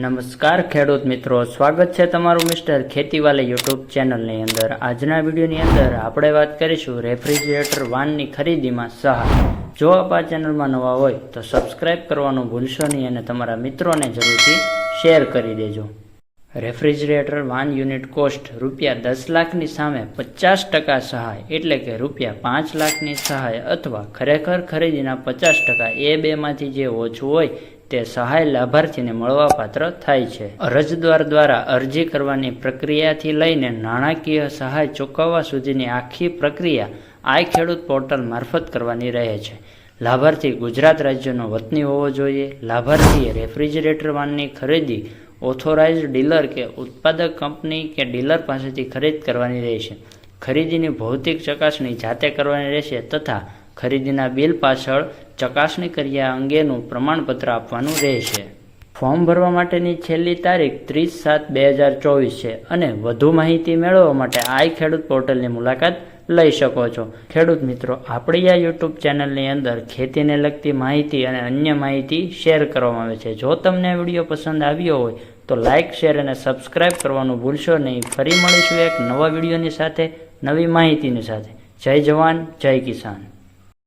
નમસ્કાર, ખેડૂત મિત્રો. સ્વાગત છે તમારું મિસ્ટર ખેતીવાલે યુટ્યુબ ચેનલની અંદર. આજના વિડીયોની અંદર આપણે વાત કરીશું રેફ્રિજરેટર વાનની ખરીદીમાં સહાય. જો આપ આ ચેનલમાં નવા હોય તો સબસ્ક્રાઇબ કરવાનું ભૂલશો નહીં અને તમારા મિત્રોને જરૂરથી શેર કરી દેજો. રેફ્રિજરેટર વાન યુનિટ કોસ્ટ રૂપિયા દસ લાખની સામે પચાસ ટકા સહાય, એટલે કે રૂપિયા પાંચ લાખની સહાય અથવા ખરેખર ખરીદીના પચાસ ટકા એ બેમાંથી જે ઓછું હોય તે સહાય લાભાર્થીને મળવાપાત્ર થાય છે. અરજદાર દ્વારા અરજી કરવાની પ્રક્રિયાથી લઈને નાણાકીય સહાય ચૂકવવા સુધીની આખી પ્રક્રિયા આઈ ખેડૂત પોર્ટલ મારફત કરવાની રહે છે. લાભાર્થી ગુજરાત રાજ્યનો વતની હોવો જોઈએ. લાભાર્થીએ રેફ્રિજરેટર વાનની ખરીદી, ઓથોરાઇઝ્ડ ડીલર કે ઉત્પાદક કંપની કે ડીલર પાસેથી ખરીદ કરવાની રહેશે. ખરીદીની ભૌતિક ચકાસણી જાતે કરવાની રહેશે તથા ખરીદીના બિલ પાછળ ચકાસણી કર્યા અંગેનું પ્રમાણપત્ર આપવાનું રહેશે. ફોર્મ ભરવા માટેની છેલ્લી તારીખ ત્રીસ સાત બે હજાર ચોવીસ છે અને વધુ માહિતી મેળવવા માટે આઈ ખેડૂત પોર્ટલની મુલાકાત લઈ શકો છો. ખેડૂત મિત્રો, આપણી આ યુટ્યુબ ચેનલની અંદર ખેતીને લગતી માહિતી અને અન્ય માહિતી શેર કરવામાં આવે છે. જો તમને વીડિયો પસંદ આવ્યો હોય, તો લાઇક શેર અને સબસ્ક્રાઇબ કરવાનું ભૂલશો નહીં. ફરી મળીશું એક નવા વિડીયોની સાથે, નવી માહિતીની સાથે. જય જવાન, જય કિસાન.